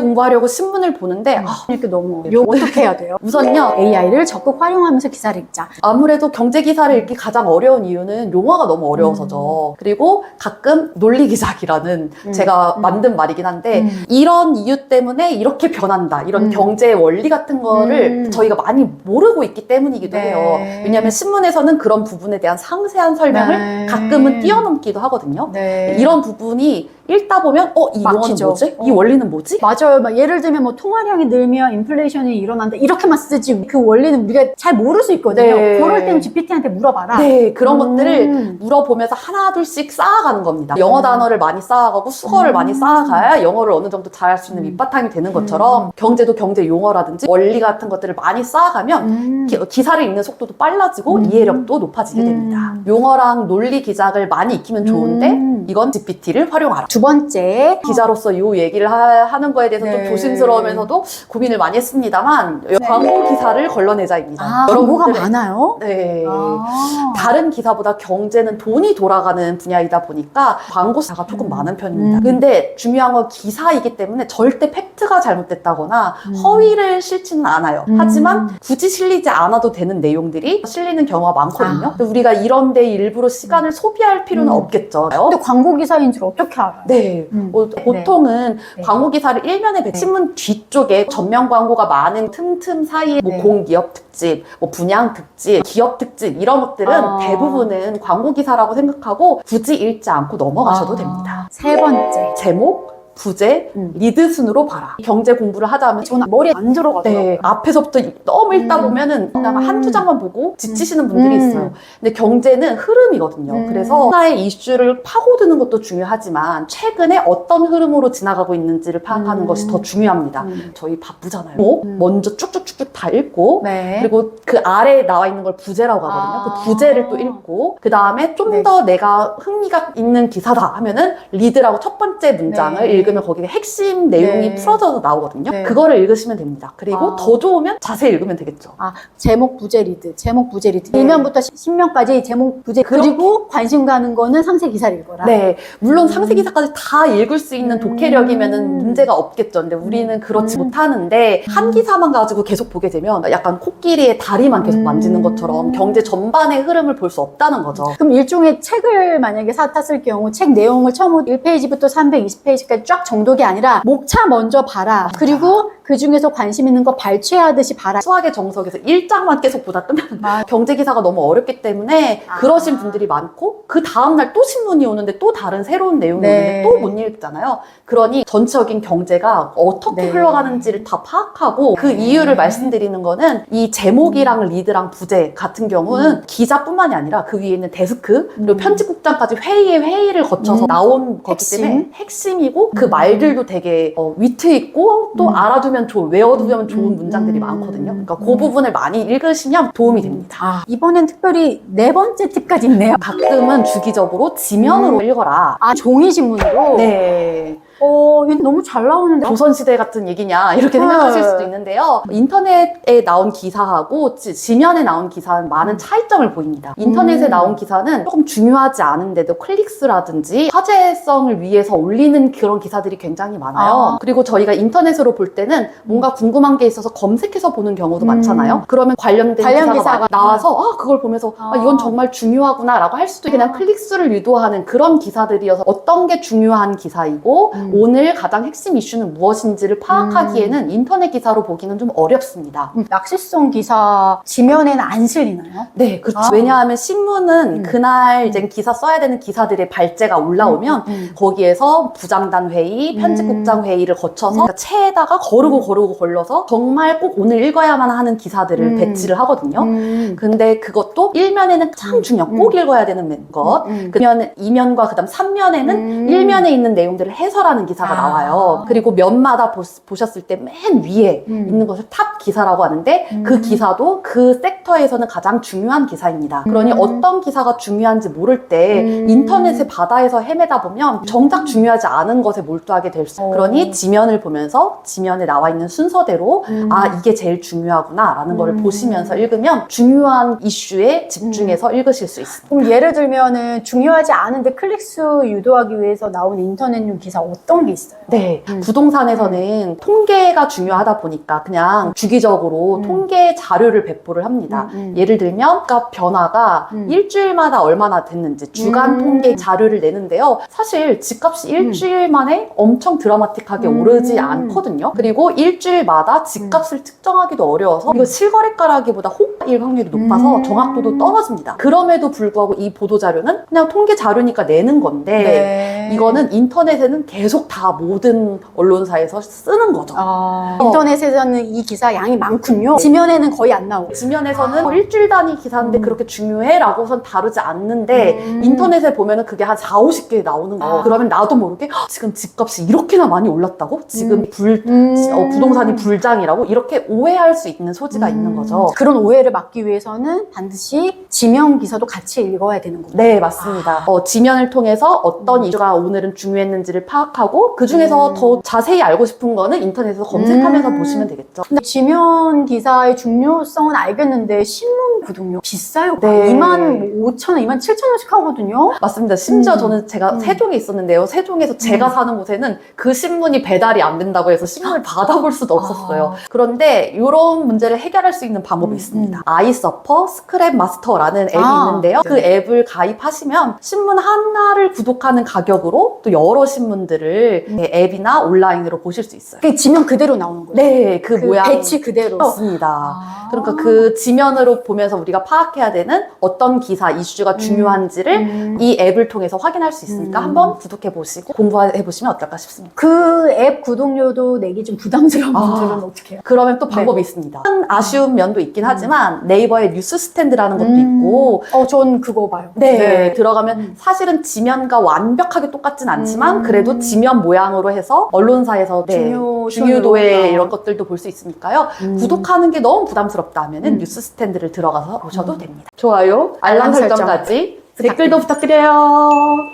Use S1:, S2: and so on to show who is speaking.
S1: 공부하려고 신문을 보는데 아,
S2: 이렇게 너무 요 어떻게 해야 돼요?
S1: 우선요
S2: AI를 적극 활용하면서 기사를 읽자.
S1: 아무래도 경제 기사를 읽기 가장 어려운 이유는 용어가 너무 어려워서죠. 그리고 가끔 논리 기사기라는
S2: 음.
S1: 제가
S2: 음.
S1: 만든 말이긴 한데
S2: 음.
S1: 이런 이유 때문에 이렇게 변한다. 이런
S2: 음.
S1: 경제의 원리 같은 거를
S2: 음.
S1: 저희가 많이 모르고 있기 때문이기도
S2: 네.
S1: 해요. 왜냐하면 신문에서는 그런 부분에 대한 상세한 설명을
S2: 네.
S1: 가끔은 뛰어넘기도 하거든요.
S2: 네.
S1: 이런 부분이 읽다 보면 어이 용어는
S2: 막히죠.
S1: 뭐지?
S2: 어.
S1: 이 원리는 뭐지?
S2: 맞아요. 막 예를 들면 뭐 통화량이 늘면 인플레이션이 일어난다 이렇게만 쓰지 그 원리는 우리가 잘 모를 수 있거든요.
S1: 네.
S2: 그럴 때는 GPT한테 물어봐라.
S1: 네 그런
S2: 음.
S1: 것들을 물어보면서 하나 둘씩 쌓아가는 겁니다. 영어
S2: 음.
S1: 단어를 많이 쌓아가고 수어를
S2: 음.
S1: 많이 쌓아가야 영어를 어느 정도 잘할 수 있는
S2: 음.
S1: 밑바탕이 되는 것처럼 경제도 경제 용어라든지 원리 같은 것들을 많이 쌓아가면
S2: 음.
S1: 기, 기사를 읽는 속도도 빨라지고
S2: 음.
S1: 이해력도 높아지게
S2: 음.
S1: 됩니다. 용어랑 논리 기작을 많이 익히면 좋은데
S2: 음.
S1: 이건 GPT를 활용하라.
S2: 두 번째
S1: 기자로서 이 얘기를 하, 는 거에 대해서
S2: 네.
S1: 좀 조심스러우면서도 고민을 많이 했습니다만 광고 기사를 걸러내자입니다.
S2: 아, 광고가 많아요.
S1: 네.
S2: 아.
S1: 다른 기사보다 경제는 돈이 돌아가는 분야이다 보니까 광고 기사가 조금
S2: 음.
S1: 많은 편입니다.
S2: 음.
S1: 근데 중요한 건 기사이기 때문에 절대 팩트가 잘못됐다거나
S2: 음.
S1: 허위를 실지는 않아요.
S2: 음.
S1: 하지만 굳이 실리지 않아도 되는 내용들이 실리는 경우가 많거든요.
S2: 아.
S1: 우리가 이런 데 일부러 시간을 소비할 필요는
S2: 음.
S1: 없겠죠.
S2: 근데 광고 기사인 줄 어떻게 알아요?
S1: 네.
S2: 음.
S1: 어, 보통은
S2: 네.
S1: 광고 기사를 일면에 배-
S2: 네.
S1: 신문 뒤쪽에 전면 광고가 많은 틈틈 사이에 뭐
S2: 네.
S1: 공기업 특집, 뭐 분양 특집, 기업 특집 이런 것들은
S2: 아.
S1: 대부분은 광고 기사라고 생각하고 굳이 읽지 않고 넘어가셔도
S2: 아.
S1: 됩니다.
S2: 세 번째.
S1: 제목, 부제,
S2: 음.
S1: 리드 순으로 봐라. 경제 공부를 하자면
S2: 저는 머리에 안 들어가더라고요.
S1: 네, 앞에서부터 너무 읽다
S2: 음.
S1: 보면은 그냥
S2: 음.
S1: 한두 장만 보고 지치시는 분들이
S2: 음.
S1: 있어요. 근데 경제는 흐름이거든요.
S2: 음.
S1: 그래서 하나의 이슈를 파고드는 것도 중요하지만 최근에 어떤 흐름으로 지나가고 있는지를 파악하는
S2: 음.
S1: 것이 더 중요합니다.
S2: 음.
S1: 저희 바쁘잖아요. 뭐
S2: 음.
S1: 먼저 쭉쭉쭉쭉 다 읽고
S2: 네.
S1: 그리고 그 아래에 나와 있는 걸 부제라고 하거든요.
S2: 아.
S1: 그 부제를 또 읽고 그 다음에 좀
S2: 네.
S1: 더 내가 흥미가 있는 기사다 하면은 리드라고 첫 번째 문장을
S2: 네.
S1: 읽으면 거기에 핵심 내용이
S2: 네.
S1: 풀어져서 나오거든요.
S2: 네.
S1: 그거를 읽으시면 됩니다. 그리고
S2: 아.
S1: 더 좋으면 자세히 읽으면 되겠죠.
S2: 아, 제목 부제 리드, 제목 부제 리드.
S1: 네.
S2: 1면부터 10면까지 제목 부제. 그리고 관심 가는 거는 상세 기사를 읽어라.
S1: 네, 물론
S2: 음.
S1: 상세 기사까지 다 읽을 수 있는
S2: 음.
S1: 독해력이면은 문제가 없겠죠. 근데 우리는 그렇지
S2: 음.
S1: 못하는데 한
S2: 음.
S1: 기사만 가지고 계속 보게 되면 약간 코끼리의 다리만 계속
S2: 음.
S1: 만지는 것처럼 경제 전반의 흐름을 볼 수 없다는 거죠.
S2: 그럼 일종의 책을 만약에 사 탔을 경우 책 내용을 처음부터 1페이지부터 320페이지까지 쫙 정독이 아니라 목차 먼저 봐라. 그리고 그 중에서 관심 있는 거 발췌하듯이 봐라.
S1: 수학의 정석에서 일장만 계속 보다
S2: 아.
S1: 경제 기사가 너무 어렵기 때문에
S2: 아.
S1: 그러신 분들이 많고 그 다음 날 또 신문이 오는데 또 다른 새로운 내용이
S2: 네.
S1: 오는데 또 못 읽잖아요. 그러니 전체적인 경제가 어떻게
S2: 네.
S1: 흘러가는지를 다 파악하고 그
S2: 네.
S1: 이유를 말씀드리는 거는 이 제목이랑 리드랑 부제 같은 경우는 기자뿐만이 아니라 그 위에 있는 데스크 그리고
S2: 음.
S1: 편집국장까지 회의의 회의를 거쳐서
S2: 음.
S1: 나온 거기
S2: 핵심.
S1: 때문에 핵심이고 그
S2: 음.
S1: 말들도 되게 어, 위트 있고 또
S2: 음.
S1: 알아두면 좋은 외워두면 좋은
S2: 음.
S1: 문장들이
S2: 음.
S1: 많거든요. 그러니까
S2: 음.
S1: 그 부분을 많이 읽으시면 도움이 됩니다.
S2: 아, 이번엔 특별히 네 번째 팁까지 있네요.
S1: 가끔은 주기적으로 지면으로
S2: 음.
S1: 읽어라.
S2: 아, 종이 신문으로?
S1: 네.
S2: 어, 이거 너무 잘 나오는데.
S1: 조선시대 같은 얘기냐 이렇게
S2: 네.
S1: 생각하실 수도 있는데요. 인터넷에 나온 기사하고 지- 지면에 나온 기사는 많은 차이점을 보입니다. 인터넷에
S2: 음.
S1: 나온 기사는 조금 중요하지 않은데도 클릭수라든지 화제성을 위해서 올리는 그런 기사들이 굉장히 많아요.
S2: 아.
S1: 그리고 저희가 인터넷으로 볼 때는 뭔가 궁금한 게 있어서 검색해서 보는 경우도
S2: 음.
S1: 많잖아요. 그러면 관련된
S2: 관련
S1: 기사가,
S2: 기사가
S1: 막 나와서 아, 그걸 보면서 아, 이건
S2: 아.
S1: 정말 중요하구나라고 할 수도 있고 그냥
S2: 아.
S1: 클릭수를 유도하는 그런 기사들이어서 어떤 게 중요한 기사이고
S2: 음.
S1: 오늘 가장 핵심 이슈는 무엇인지를 파악하기에는 인터넷 기사로 보기는 좀 어렵습니다.
S2: 음, 낚시성 기사 지면에는 안 실리나요?
S1: 네, 그렇죠.
S2: 아.
S1: 왜냐하면 신문은
S2: 음.
S1: 그날 이제 기사 써야 되는 기사들의 발제가 올라오면
S2: 음.
S1: 거기에서 부장단 회의, 편집국장 회의를 거쳐서 그러니까 체에다가 거르고 거르고 걸러서 정말 꼭 오늘 읽어야만 하는 기사들을
S2: 음.
S1: 배치를 하거든요.
S2: 음.
S1: 근데 그것도 1면에는 참 중요한 꼭 읽어야 되는 것.
S2: 음.
S1: 그러면 2면과 그다음 3면에는
S2: 음.
S1: 1면에 있는 내용들을 해설하는 기사가
S2: 아.
S1: 나와요. 그리고 면마다 보, 셨을 때 맨 위에
S2: 음.
S1: 있는 것을 탑 기사라고 하는데
S2: 음.
S1: 그 기사도 그 섹터에서는 가장 중요한 기사입니다. 그러니
S2: 음.
S1: 어떤 기사가 중요한지 모를 때
S2: 음.
S1: 인터넷의 바다에서 헤매다 보면 정작 중요하지 않은 것에 몰두하게 될 수.
S2: 어.
S1: 그러니 지면을 보면서 지면에 나와 있는 순서대로
S2: 음.
S1: 아 이게 제일 중요하구나라는 거를
S2: 음.
S1: 보시면서 읽으면 중요한 이슈에 집중해서 읽으실 수 있습니다.
S2: 그럼 예를 들면은 중요하지 않은데 클릭 수 유도하기 위해서 나온 인터넷용 기사 어떤 어떤 게 있어요?
S1: 네,
S2: 음.
S1: 부동산에서는 통계가 중요하다 보니까 그냥 주기적으로
S2: 음.
S1: 통계 자료를 배포를 합니다.
S2: 음, 음.
S1: 예를 들면 값 변화가
S2: 음.
S1: 일주일마다 얼마나 됐는지 주간
S2: 음.
S1: 통계 자료를 내는데요. 사실 집값이 일주일 만에 엄청 드라마틱하게
S2: 음.
S1: 오르지 않거든요. 그리고 일주일마다 집값을 측정하기도 어려워서 이거 실거래가라기보다 호가일 확률이 높아서
S2: 음.
S1: 정확도도 떨어집니다. 그럼에도 불구하고 이 보도 자료는 그냥 통계 자료니까 내는 건데
S2: 네.
S1: 이거는 인터넷에는 계속 다 모든 언론사에서 쓰는 거죠.
S2: 아,
S1: 어.
S2: 인터넷에서는 이 기사 양이 많군요. 지면에는 거의 안 나오고.
S1: 지면에서는 뭐 일주일 단위 기사인데
S2: 음.
S1: 그렇게 중요해? 라고선 다루지 않는데
S2: 음.
S1: 인터넷에 보면은 그게 한 4, 50개 나오는 거.
S2: 아.
S1: 그러면 나도 모르게 "헉, 지금 집값이 이렇게나 많이 올랐다고? 지금 불,
S2: 음.
S1: 어, 부동산이 불장이라고? 이렇게 오해할 수 있는 소지가
S2: 음.
S1: 있는 거죠.
S2: 그런 오해를 막기 위해서는 반드시 지명 기사도 같이 읽어야 되는 거고.
S1: 네, 맞습니다. 어, 지면을 통해서 어떤
S2: 음.
S1: 이슈가 오늘은 중요했는지를 파악하 고 그 중에서
S2: 음.
S1: 더 자세히 알고 싶은 거는 인터넷에서 검색하면서
S2: 음.
S1: 보시면 되겠죠.
S2: 근데 지면 기사의 중요성은 알겠는데 신문 구독료 비싸요.
S1: 네.
S2: 2만 5천 원, 2만 7천 원씩 하거든요.
S1: 맞습니다. 심지어
S2: 음.
S1: 저는 제가
S2: 음.
S1: 세종에 있었는데요. 세종에서 제가
S2: 음.
S1: 사는 곳에는 그 신문이 배달이 안 된다고 해서 신문을 받아볼 수도 없었어요.
S2: 아.
S1: 그런데 이런 문제를 해결할 수 있는 방법이
S2: 음,
S1: 있습니다.
S2: 음.
S1: 아이서퍼 스크랩 마스터라는 앱이
S2: 아.
S1: 있는데요. 그 앱을 가입하시면 신문 하나를 구독하는 가격으로 또 여러 신문들을
S2: 음.
S1: 네, 앱이나 온라인으로 보실 수 있어요.
S2: 그게 지면 그대로 나오는 거예요.
S1: 네, 그,
S2: 그
S1: 모양.
S2: 배치 그대로.
S1: 맞습니다.
S2: 아.
S1: 그러니까 그 지면으로 보면서 우리가 파악해야 되는 어떤 기사, 이슈가 중요한지를
S2: 음.
S1: 이 앱을 통해서 확인할 수 있으니까
S2: 음.
S1: 한번 구독해 보시고 공부해 보시면 어떨까 싶습니다.
S2: 그 앱 구독료도 내기 좀 부담스러운
S1: 아.
S2: 분들은 어떻게 해요?
S1: 그러면 또 방법이 있습니다. 큰 아쉬운 면도 있긴 하지만 네이버에 뉴스 스탠드라는 것도
S2: 음.
S1: 있고
S2: 어, 전 그거 봐요.
S1: 네, 들어가면
S2: 음.
S1: 사실은 지면과 완벽하게 똑같진 않지만
S2: 음.
S1: 그래도 지면 모양으로 해서 언론사에서 네,
S2: 중요
S1: 중요도에
S2: 신문이구나.
S1: 이런 것들도 볼 수 있으니까요.
S2: 음.
S1: 구독하는 게 너무 부담스럽다 하면은
S2: 음.
S1: 뉴스 스탠드를 들어가서 보셔도
S2: 음.
S1: 됩니다. 좋아요,
S2: 알람
S1: 알람
S2: 설정.
S1: 설정까지 댓글도 부탁드려요.